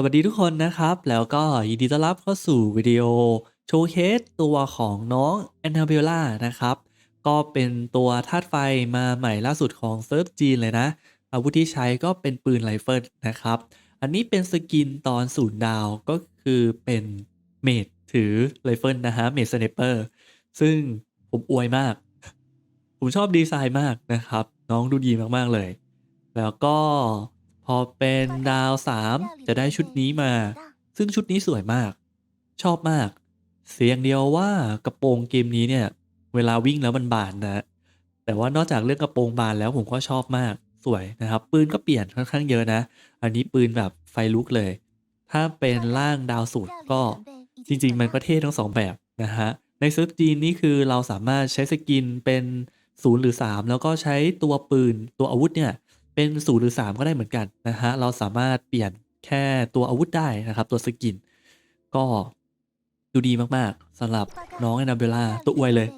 สวัสดีทุกคนนะครับ แล้วก็ยินดีต้อนรับเข้าสู่วิดีโอโชว์เคสตัวของน้องแอนนาเบลล่านะครับ ก็เป็นตัวธาตุไฟมาใหม่ล่าสุดของเซิร์ฟจีนเลยนะ อาวุธที่ใช้ก็เป็นปืนไรเฟิลนะครับ อันนี้เป็นสกินตอนศูนย์ดาวก็คือเป็นเมดถือไรเฟิลนะฮะเมดสไนเปอร์ซึ่งผมอวยมาก ผมชอบดีไซน์มากนะครับ น้องดูดีมากๆเลย แล้วก็ พอเป็นดาว3จะได้ชุดนี้มา ซึ่งชุดนี้สวยมาก ชอบมาก เสียงเดียวว่ากระโปรงเกมนี้เนี่ย เวลาวิ่งแล้วมันบานนะ แต่ว่านอกจากเรื่องกระโปรงบานแล้วผมก็ชอบมากสวยนะครับ ปืนก็เปลี่ยนค่อนข้างเยอะนะ อันนี้ปืนแบบไฟลุกเลย ถ้าเป็นร่างดาวสูตรก็จริง ๆ มันก็เท่ทั้งสองแบบนะฮะในเซิร์ฟจีนนี่คือเราสามารถใช้สกินเป็นศูนย์หรือ 3 แล้วก็ใช้ตัวปืนตัวอาวุธเนี่ย เป็นศูนย์หรือ 3 ก็ได้เหมือนกันนะฮะ เราสามารถเปลี่ยนแค่ตัวอาวุธได้นะครับ ตัวสกิน ก็ดูดีมากๆสำหรับน้องแอนนาเบล่าตัวอวยเลย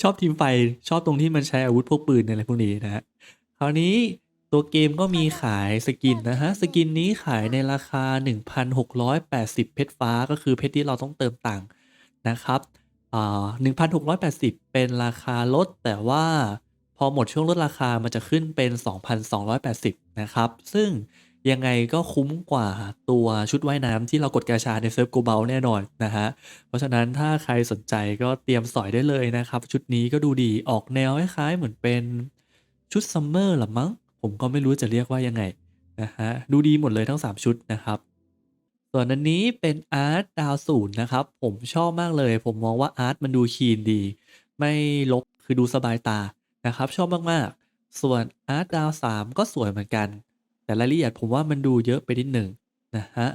ชอบทีมไฟชอบตรงที่มันใช้อาวุธพวกปืนอะไรพวกนี้นะฮะคราวนี้ตัวเกมก็มีขายสกินนะฮะ สกินนี้ขายในราคา 1,680 เพชรฟ้าก็คือเพชรที่เราต้องเติมตังค์นะครับอ่า1,680 เป็นราคาลดแต่ว่า อหมดช่วงลดราคามันจะขึ้นเป็น 2,280 นะครับ ซึ่งยังไงก็คุ้มกว่าตัวชุดว่ายน้ำที่เรากดกาชาในเซิร์ฟโกเบลแน่นอนนะฮะ เพราะฉะนั้นถ้าใครสนใจก็เตรียมสอยได้เลยนะครับ ชุดนี้ก็ดูดีออกแนวคล้ายๆเหมือนเป็นชุดซัมเมอร์หรือมั้ง ผมก็ไม่รู้จะเรียกว่ายังไงนะฮะ ดูดีหมดเลยทั้ง 3 ชุดนะครับ ส่วนอันนี้เป็นอาร์ตดาวศูนย์นะครับ ผมชอบมากเลย ผมมองว่าอาร์ตมันดูคีนดี ไม่ลบคือดูสบายตา นะครับ ชอบมากๆ ส่วนอาร์ตดาวสามก็สวยเหมือนกัน แต่รายละเอียดผมว่ามันดูเยอะไปนิดหนึ่งนะฮะ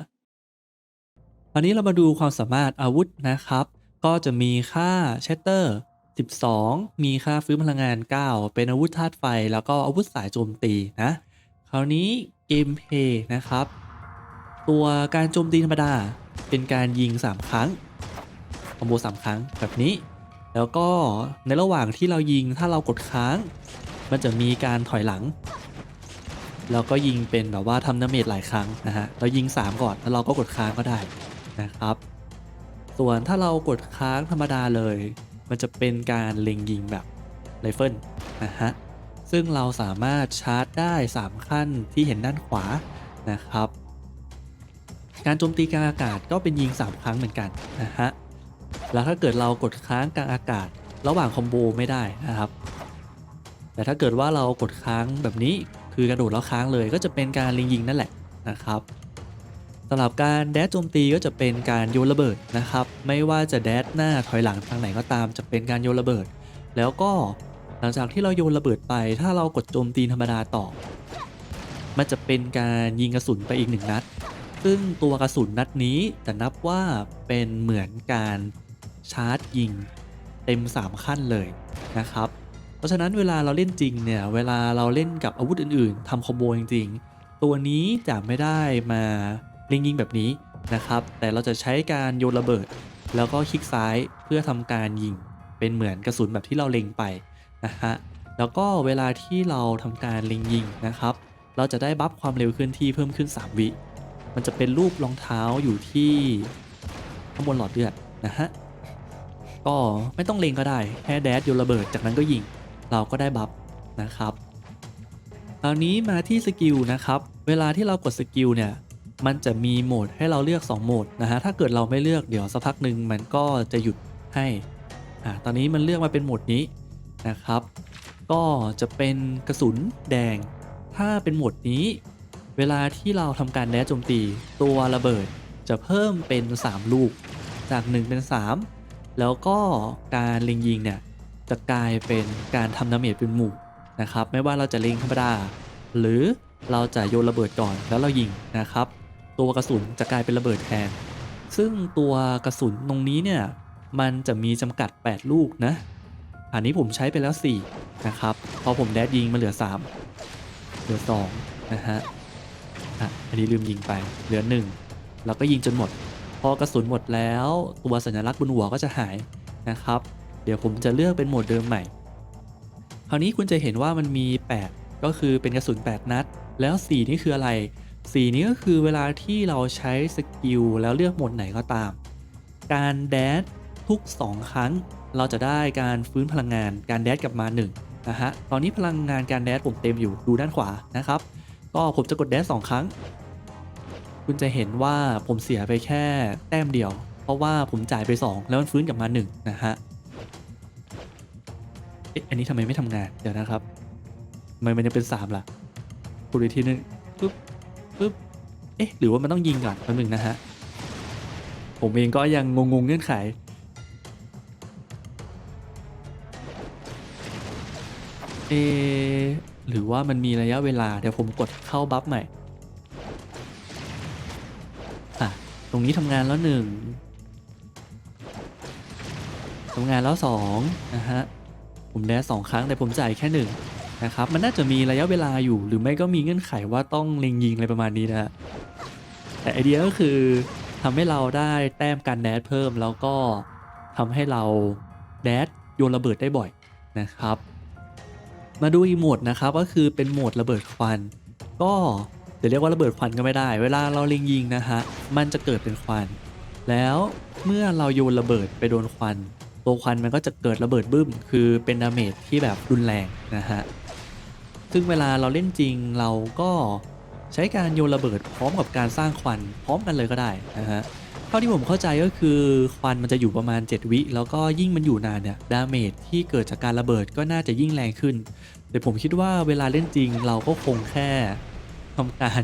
คราวนี้เรามาดูความสามารถอาวุธนะครับ ก็จะมีค่าเชตเตอร์12 มีค่าฟื้นพลังงาน 9 เป็นอาวุธธาตุไฟ แล้วก็อาวุธสายโจมตีนะ คราวนี้เกมเพย์นะครับ ตัวการโจมตีธรรมดา เป็นการยิง 3 ครั้งคอมโบ3 ครั้งแบบนี้ แล้วก็ในระหว่างที่เรายิงถ้าเรากดค้าง มันจะมีการถอยหลัง แล้วก็ยิงเป็นแบบว่าทำดาเมจหลายครั้งนะฮะเรายิง 3 ก่อนแล้วเราก็กดค้างก็ได้นะครับ ส่วนถ้าเรากดค้างธรรมดาเลย มันจะเป็นการเล็งยิงแบบไรเฟิลนะฮะซึ่งเราสามารถชาร์จได้ 3 ขั้นที่เห็นด้านขวานะครับ การโจมตีกลางอากาศก็เป็นยิง 3 ครั้งเหมือนกันนะฮะ แล้วถ้าเกิดเรากดค้างกลางอากาศ ระหว่างคอมโบไม่ได้นะครับ แต่ถ้าเกิดว่าเรากดค้างแบบนี้คือกระโดดแล้วค้างเลยก็จะเป็นการลิงยิงนั่นแหละนะครับสำหรับการแดดโจมตีก็จะเป็นการโยนระเบิดนะครับ ไม่ว่าจะแดดหน้าถอยหลังทางไหนก็ตามจะเป็นการโยนระเบิด แล้วก็หลังจากที่เราโยนระเบิดไป ถ้าเรากดโจมตีธรรมดาต่อ มันจะเป็นการยิงกระสุนไปอีกหนึ่งนัด ซึ่งตัวกระสุนนัดนี้จะนับว่าเป็นเหมือนการ ชาร์จยิงเต็ม 3 ขั้นเลยนะครับ เพราะฉะนั้นเวลาเราเล่นจริงเนี่ย เวลาเราเล่นกับอาวุธอื่นๆทำคอมโบจริงๆ ตัวนี้จะไม่ได้มาเล็งยิงแบบนี้นะครับ แต่เราจะใช้การโยนระเบิด แล้วก็คลิกซ้ายเพื่อทำการยิง เป็นเหมือนกระสุนแบบที่เราเล็งไปนะฮะ แล้วก็เวลาที่เราทำการเล็งยิงนะครับ เราจะได้บัฟความเร็วเคลื่อนที่เพิ่มขึ้น 3 วิมันจะเป็นรูปรองเท้าอยู่ที่ข้างบนหลอดเลือดนะฮะ ก็ไม่ต้องเล็งก็ได้แค่แดดโยนระเบิดจากนั้นก็ยิง เราก็ได้บัฟนะครับคราวนี้มาที่สกิลนะครับเวลาที่เรากดสกิลเนี่ยมันจะมีโหมดให้เราเลือก 2 โหมดนะฮะถ้าเกิดเราไม่เลือกเดี๋ยวสักพักหนึ่งมันก็จะหยุดให้อ่าตอนนี้มันเลือกมาเป็นโหมดนี้นะครับ ก็จะเป็นกระสุนแดง ถ้าเป็นโหมดนี้ เวลาที่เราทำการแดดโจมตี ตัวระเบิดจะเพิ่มเป็น 3 ลูก จาก 1 เป็น 3 แล้วก็การเล็งยิงเนี่ยจะกลายเป็นการทำดาเมจเป็นหมู่นะครับ ไม่ว่าเราจะเล็งธรรมดา หรือเราจะโยนระเบิดก่อนแล้วเรายิงนะครับ ตัวกระสุนจะกลายเป็นระเบิดแทน ซึ่งตัวกระสุนตรงนี้เนี่ยมันจะมีจำกัด 8 ลูกนะ อันนี้ผมใช้ไปแล้ว 4 นะครับ พอผมแดดยิงมาเหลือ 3 เหลือ 2 นะฮะ อะ อันนี้ลืมยิงไป เหลือ 1 แล้วก็ยิงจนหมด อกระสุนหมดแล้ว ตัวสัญลักษณ์บนหัวก็จะหายนะครับ เดี๋ยวผมจะเลือกเป็นโหมดเดิมใหม่ คราวนี้คุณจะเห็นว่ามันมี 8 ก็คือเป็นกระสุน 8 นัด แล้ว 4 นี่คืออะไรสีนี้ก็คือเวลาที่เราใช้สกิลแล้วเลือกโหมดไหนก็ตาม การแดดทุก 2 ครั้ง เราจะได้การฟื้นพลังงานการแดดกลับมา1นะฮะ ตอนนี้พลังงานการแดดผมเต็มอยู่ดูด้านขวานะครับ ก็ผมจะกดแดดสองครั้ง คุณจะเห็นว่าผมเสียไปแค่แต้มเดียว เพราะว่าผมจ่ายไป 2 แล้วมันฟื้นกลับมา 1 นะฮะเอ๊ะอันนี้ทำไมไม่ทำงาน เดี๋ยวนะครับทำไมมันยังเป็น 3 ล่ะกดอีกทีนึงปึ๊บปึ๊บเอ๊ะหรือว่ามันต้องยิงก่อนแป๊บนึงนะฮะผมเองก็ยังงงๆเงื่อนไขเอะหรือว่ามันมีระยะเวลา เดี๋ยวผมกดเข้าบัฟใหม่ รงนี้ทำงานแล้วหนึ่งทำงานแล้วสองนะฮะผมแดสองครั้งแต่ผมจ่ายแค่หนึ่งนะครับ มันน่าจะมีระยะเวลาอยู่ หรือไม่ก็มีเงื่อนไขว่าต้องเล็งยิงอะไรประมาณนี้นะฮะแต่ไอเดียก็คือทำให้เราได้แต้มการแดดเพิ่มแล้วก็ทำให้เราแดดโยนระเบิดได้บ่อยนะครับ มาดูอีโหมดนะครับก็คือเป็นโหมดระเบิดควัน ก็ จะเรียกว่าระเบิดควันก็ไม่ได้ เวลาเราเล็งยิงนะฮะมันจะเกิดเป็นควัน แล้วเมื่อเราโยนระเบิดไปโดนควัน ตัวควันมันก็จะเกิดระเบิดบึ้ม คือเป็นดาเมจที่แบบรุนแรงนะฮะซึ่งเวลาเราเล่นจริงเราก็ใช้การโยนระเบิดพร้อมกับการสร้างควันพร้อมกันเลยก็ได้นะฮะเท่าที่ผมเข้าใจก็คือควันมันจะอยู่ประมาณ 7 วิ แล้วก็ยิ่งมันอยู่นานเนี่ยดาเมจที่เกิดจากการระเบิดก็น่าจะยิ่งแรงขึ้น แต่ผมคิดว่าเวลาเล่นจริงเราก็คงแค่ ทำการ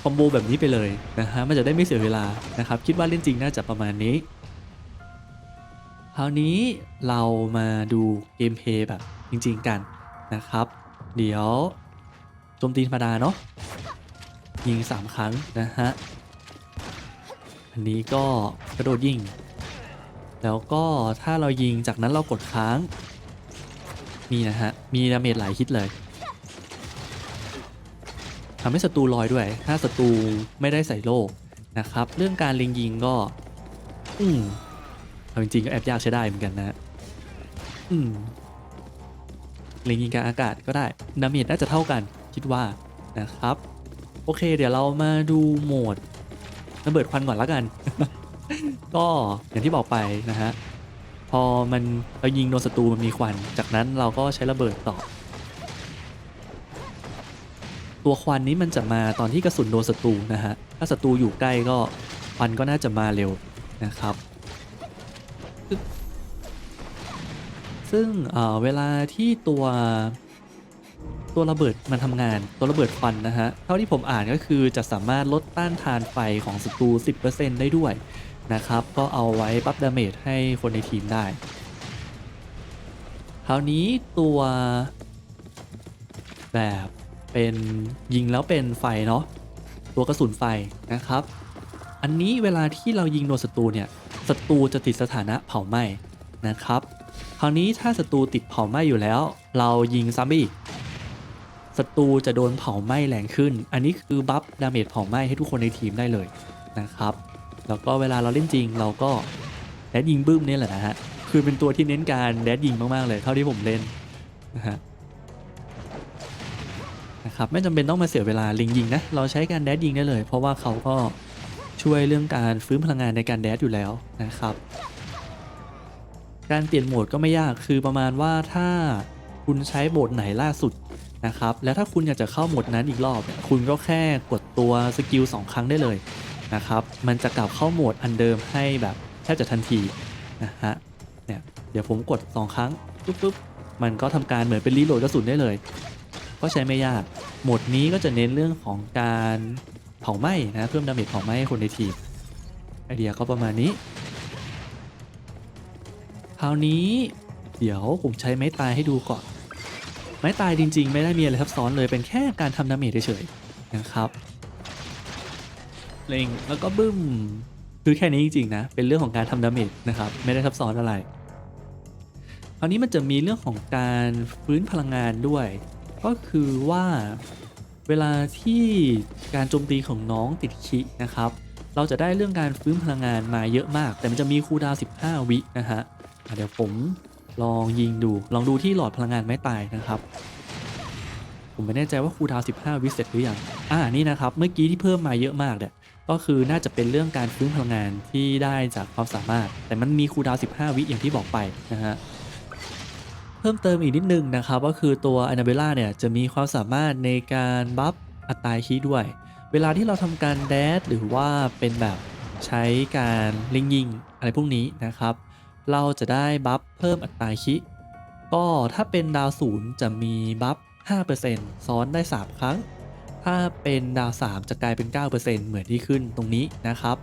คอมโบแบบนี้ไปเลยนะฮะมันจะได้ไม่เสียเวลานะครับ คิดว่าเล่นจริงน่าจะประมาณนี้ คราวนี้เรามาดูเกมเพย์แบบจริง ๆ กันนะครับ เดี๋ยวโจมตีธรรมดาเนาะยิง 3 ครั้งนะฮะ อันนี้ก็กระโดดยิง แล้วก็ถ้าเรายิงจากนั้นเรากดค้าง มีนะฮะ มีดาเมจหลายฮิตเลย ทำให้ศัตรูลอยด้วย ถ้าศัตรูไม่ได้ใส่โล่นะครับ เรื่องการเล็งยิงก็ อืมเอาจริงๆก็แอบยากใช้ได้เหมือนกันนะอืมเล็งยิงกลางอากาศก็ได้ดาเมจน่าจะเท่ากันคิดว่านะครับ โอเค เดี๋ยวเรามาดูโหมดระเบิดควันก่อนล้วกัน ก็อย่างที่บอกไปนะฮะพอมันเรายิงโดนศัตรูมันมีควัน จากนั้นเราก็ใช้ระเบิดต่อ ตัวควันนี้มันจะมาตอนที่กระสุนโดนศัตรูนะฮะ ถ้าศัตรูอยู่ใกล้ก็ควันก็น่าจะมาเร็วนะครับ ซึ่งเเวลาที่ตัวตัวระเบิดมันทำงานตัวระเบิดควันนะฮะ เท่าที่ผมอ่านก็คือจะสามารถลดต้านทานไฟของศัตรู 10%ได้ด้วยนะครับ ก็เอาไว้บัฟดาเมจให้คนในทีมได้ คราวนี้ตัวแบบ เป็นยิงแล้วเป็นไฟเนาะตัวกระสุนไฟนะครับ อันนี้เวลาที่เรายิงโดนศัตรูเนี่ยศัตรูจะติดสถานะเผาไหม้นะครับ คราวนี้ถ้าศัตรูติดเผาไหม้อยู่แล้ว เรายิงซ้ำไปอีกศัตรูจะโดนเผาไหม้แรงขึ้น อันนี้คือบัฟดาเมจเผาไหม้ให้ทุกคนในทีมได้เลยนะครับ แล้วก็เวลาเราเล่นจริงเราก็แดดยิงบึ้มเนี่ยแหละนะฮะ คือเป็นตัวที่เน้นการแดดยิงมากๆเลยเท่าที่ผมเล่นนะฮะ นะครับไม่จำเป็นต้องมาเสียเวลาลิงยิงนะเราใช้การแดดยิงได้เลย เพราะว่าเขาก็ช่วยเรื่องการฟื้นพลังงานในการแดดอยู่แล้วนะครับ การเปลี่ยนโหมดก็ไม่ยากคือประมาณว่าถ้าคุณใช้โหมดไหนล่าสุดนะครับ แล้วถ้าคุณอยากจะเข้าโหมดนั้นอีกรอบเนี่ยคุณก็แค่กดตัวสกิล2ครั้งได้เลยนะครับ มันจะกลับเข้าโหมดอันเดิมให้แบบแทบจะทันทีนะฮะเนี่ยเดี๋ยวผมกด 2 ครั้งปุ๊บปุ๊บมันก็ทำการเหมือนเป็นรีโหลดกระสุนได้เลย ก็ใช้ไม่ยาก โหมดนี้ก็จะเน้นเรื่องของการเผาไหม้นะ เพิ่มดาเมจเผาไหม้ให้คนในทีม ไอเดียก็ประมาณนี้ คราวนี้เดี๋ยวผมใช้ไม้ตายให้ดูก่อน ไม้ตายจริง ๆ ไม่ได้มีอะไรซับซ้อนเลยเป็นแค่การทำดาเมจเฉยๆนะครับเล็งแล้วก็บึ้มคือแค่นี้จริงๆนะเป็นเรื่องของการทำดาเมจนะครับไม่ได้ซับซ้อนอะไรคราวนี้มันจะมีเรื่องของการฟื้นพลังงานด้วย ก็คือว่าเวลาที่การโจมตีของน้องติดคินะครับ เราจะได้เรื่องการฟื้นพลังงานมาเยอะมาก แต่มันจะมีคูลดาว15 วินะฮะเดี๋ยวผมลองยิงดูลองดูที่หลอดพลังงานไม้ตายนะครับ ผมไม่แน่ใจว่าคูลดาว15 วิเสร็จหรือยังอ่านี่นะครับ เมื่อกี้ที่เพิ่มมาเยอะมากเนี่ยก็คือน่าจะเป็นเรื่องการฟื้นพลังงานที่ได้จากความสามารถ แต่มันมีคูลดาว15 วิอย่างที่บอกไปนะฮะ เพิ่มเติมอีกนิดนึงนะครับก็คือตัว a n n a b e l l a เนี่ยจะมีความสามารถในการบัฟอัตราคีด้วย เวลาที่เราทำการแดดหรือว่าเป็นแบบใช้การล็งยิงอะไรพวกนี้นะครับ เราจะได้บัฟเพิ่มอัตราคิก็ถ้าเป็นดาวศูนย์จะมีบัฟ 5%ซ้อนได้ 3 ครั้ง ถ้าเป็นดาว 3 จะกลายเป็น 9%เหมือนที่ขึ้นตรงนี้นะครับ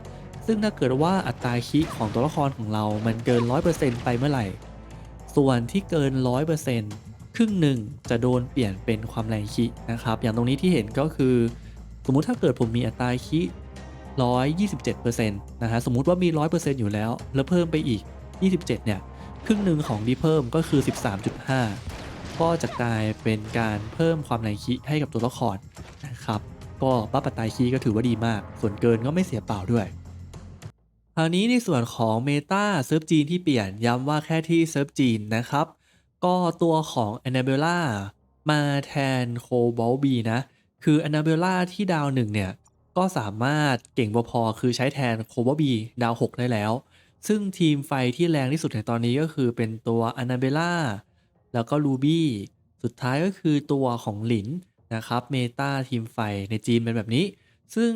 ซึ่งถ้าเกิดว่าอัตราคิของตัวละครของเรามันเกิน 100%ไปเมื่อไหร่ ส่วนที่เกิน 100%ครึ่งหนึ่งจะโดนเปลี่ยนเป็นความแรงคินะครับ อย่างตรงนี้ที่เห็นก็คือ สมมุติถ้าเกิดผมมีอัตราคิ127%นะฮะสมมุติว่ามี 100%อยู่แล้ว แล้วเพิ่มไปอีก 27 เนี่ย ครึ่งหนึ่งของที่เพิ่มก็คือ 13.5 ก็จะกลายเป็นการเพิ่มความแรงคิให้กับตัวละครนะครับ ก็บัฟปัตายคีก็ถือว่าดีมาก ส่วนเกินก็ไม่เสียเปล่าด้วย ราวนี้ในส่วนของเมตาเซิร์ฟจีนที่เปลี่ยนย้ำว่าแค่ที่เซิร์ฟจีนนะครับ ก็ตัวของ a n n a b e l l a มาแทนโคบอลบีนะ คือ a n n a b e l l a ที่ดาวหนึ่งเนี่ย ก็สามารถเก่งพอๆคือใช้แทนโคบอลบีดาว 6 ได้แล้ว ซึ่งทีมไฟที่แรงที่สุดในตอนนี้ก็คือเป็นตัว a n n a b e l l a แล้วก็ Ruby สุดท้ายก็คือตัวของหลินนะครับเมตาทีมไฟในจีนเป็นแบบนี้ ซึ่ง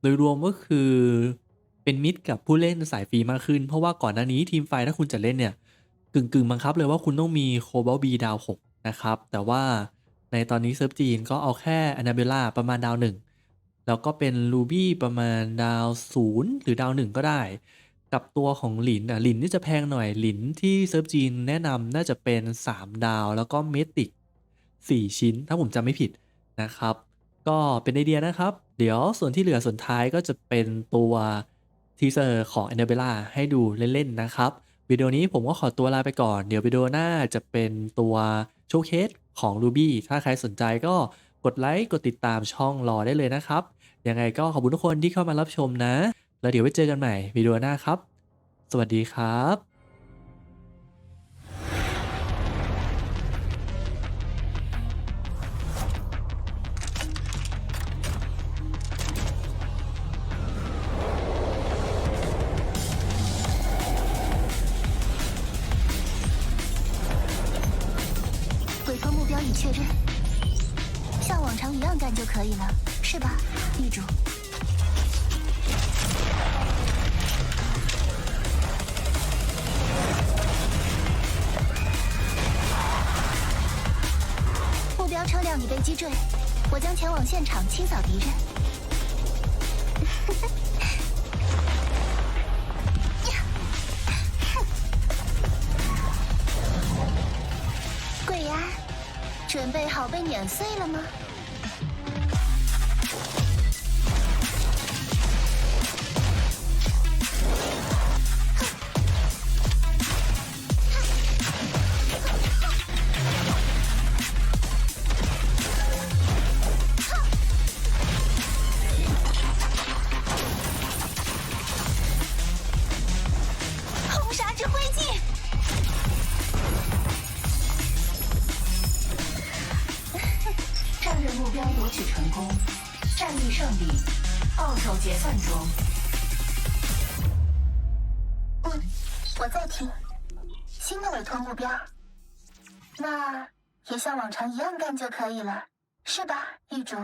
โดยรวมก็คือ เป็นมิตรกับผู้เล่นสายฟรีมากขึ้น เพราะว่าก่อนหน้านี้ทีมไฟถ้าคุณจะเล่นเนี่ยกึ่งกึ่งๆบังคับเลยว่าคุณต้องมีโคบอลบีดาว6นะครับ แต่ว่าในตอนนี้เซิร์ฟจีนก็เอาแค่อนาเบล่าประมาณดาว1แล้วก็เป็นรูบี้ประมาณดาว0หรือดาว1ก็ได้ กับตัวของหลินอะหลินนี่จะแพงหน่อยหลินที่เซิร์ฟจีนแนะนำน่าจะเป็น 3 ดาวแล้วก็เมติก 4 ชิ้น ถ้าผมจำไม่ผิดนะครับ ก็เป็นไอเดียนะครับ เดี๋ยวส่วนที่เหลือส่วนท้ายก็จะเป็นตัว ทีเซอร์ของ a n n a b e l l a ให้ดูเล่น ๆ นะครับ วิดีโอนี้ผมก็ขอตัวลาไปก่อน เดี๋ยววิดีโอหน้าจะเป็นตัวโชว์เคสของ Ruby ถ้าใครสนใจก็กดไลค์ กดติดตามช่องรอได้เลยนะครับ ยังไงก็ขอบคุณทุกคนที่เข้ามารับชมนะ แล้วเดี๋ยวไว้เจอกันใหม่วิดีโอหน้าครับ สวัสดีครับ 可以了，是吧，狱主？目标车辆已被击坠，我将前往现场清扫敌人。鬼呀，准备好被碾碎了吗？战略目标夺取成功，战役胜利，报酬结算中。嗯，我在听。新的委托目标，那也像往常一样干就可以了，是吧，玉竹？